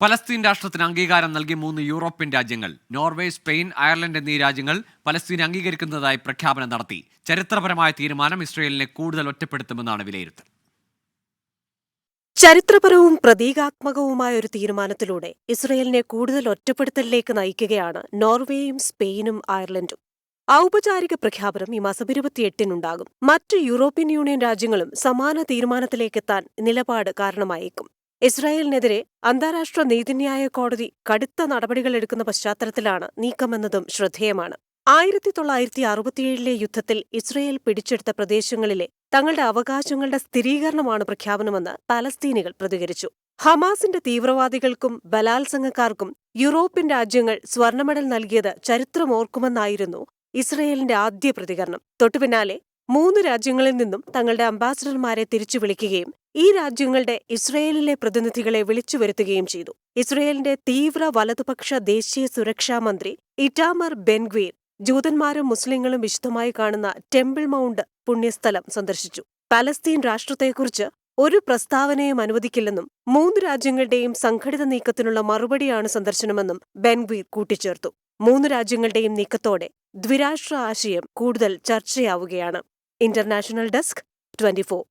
Palestine രാഷ്ട്രത്തിന് അംഗീകാരം നൽകി മൂന്ന് യൂറോപ്യൻ രാജ്യങ്ങൾ നോർവേ സ്പെയിൻ അയർലൻഡ് എന്നീ രാജ്യങ്ങൾ പലസ്തീൻ അംഗീകരിക്കുന്നതായി പ്രഖ്യാപനം നടത്തി. ചരിത്രപരമായ തീരുമാനം ഇസ്രയേലിനെ കൂടുതൽ ഒറ്റപ്പെടുത്തുമെന്നാണ് വിലയിരുത്തൽ. ചരിത്രപരവും പ്രതീകാത്മകവുമായ ഒരു തീരുമാനത്തിലൂടെ ഇസ്രയേലിനെ കൂടുതൽ ഒറ്റപ്പെടുത്തലിലേക്ക് നയിക്കുകയാണ് നോർവേയും സ്പെയിനും അയർലൻഡും. ഔപചാരിക പ്രഖ്യാപനം ഈ മാസം ഇരുപത്തിയെട്ടിനുണ്ടാകും മറ്റ് യൂറോപ്യൻ യൂണിയൻ രാജ്യങ്ങളും സമാന തീരുമാനത്തിലേക്കെത്താൻ നിലപാട് കാരണമായേക്കും. ഇസ്രായേലിനെതിരെ അന്താരാഷ്ട്ര നീതിന്യായ കോടതി കടുത്ത നടപടികൾ എടുക്കുന്ന പശ്ചാത്തലത്തിലാണ് നീക്കമെന്നതും ശ്രദ്ധേയമാണ്. ആയിരത്തി തൊള്ളായിരത്തി അറുപത്തിയേഴിലെ യുദ്ധത്തിൽ ഇസ്രയേൽ പിടിച്ചെടുത്ത പ്രദേശങ്ങളിലെ തങ്ങളുടെ അവകാശങ്ങളുടെ സ്ഥിരീകരണമാണ് പ്രഖ്യാപനമെന്ന് പലസ്തീനികൾ പ്രതികരിച്ചു. ഹമാസിന്റെ തീവ്രവാദികൾക്കും ബലാത്സംഗക്കാർക്കും യൂറോപ്യൻ രാജ്യങ്ങൾ സ്വർണമെഡൽ നൽകിയത് ചരിത്രമോർക്കുമെന്നായിരുന്നു ഇസ്രയേലിന്റെ ആദ്യ പ്രതികരണം. തൊട്ടുപിന്നാലെ മൂന്ന് രാജ്യങ്ങളിൽ നിന്നും തങ്ങളുടെ അംബാസഡർമാരെ തിരിച്ചു വിളിക്കുകയും ഈ രാജ്യങ്ങളുടെ ഇസ്രയേലിലെ പ്രതിനിധികളെ വിളിച്ചു വരുത്തുകയും ചെയ്തു. ഇസ്രയേലിന്റെ തീവ്ര വലതുപക്ഷ ദേശീയ സുരക്ഷാ മന്ത്രി ഇറ്റാമർ ബെൻഗ്വീർ ജൂതന്മാരും മുസ്ലിങ്ങളും വിശുദ്ധമായി കാണുന്ന ടെമ്പിൾ മൗണ്ട് പുണ്യസ്ഥലം സന്ദർശിച്ചു. പലസ്തീൻ രാഷ്ട്രത്തെക്കുറിച്ച് ഒരു പ്രസ്താവനയും അനുവദിക്കില്ലെന്നും മൂന്ന് രാജ്യങ്ങളുടെയും സംഘടിത നീക്കത്തിനുള്ള മറുപടിയാണ് സന്ദർശനമെന്നും ബെൻഗ്വീർ കൂട്ടിച്ചേർത്തു. മൂന്ന് രാജ്യങ്ങളുടെയും നീക്കത്തോടെ ദ്വിരാഷ്ട്ര ആശയം കൂടുതൽ ചർച്ചയാവുകയാണ്. International Desk 24.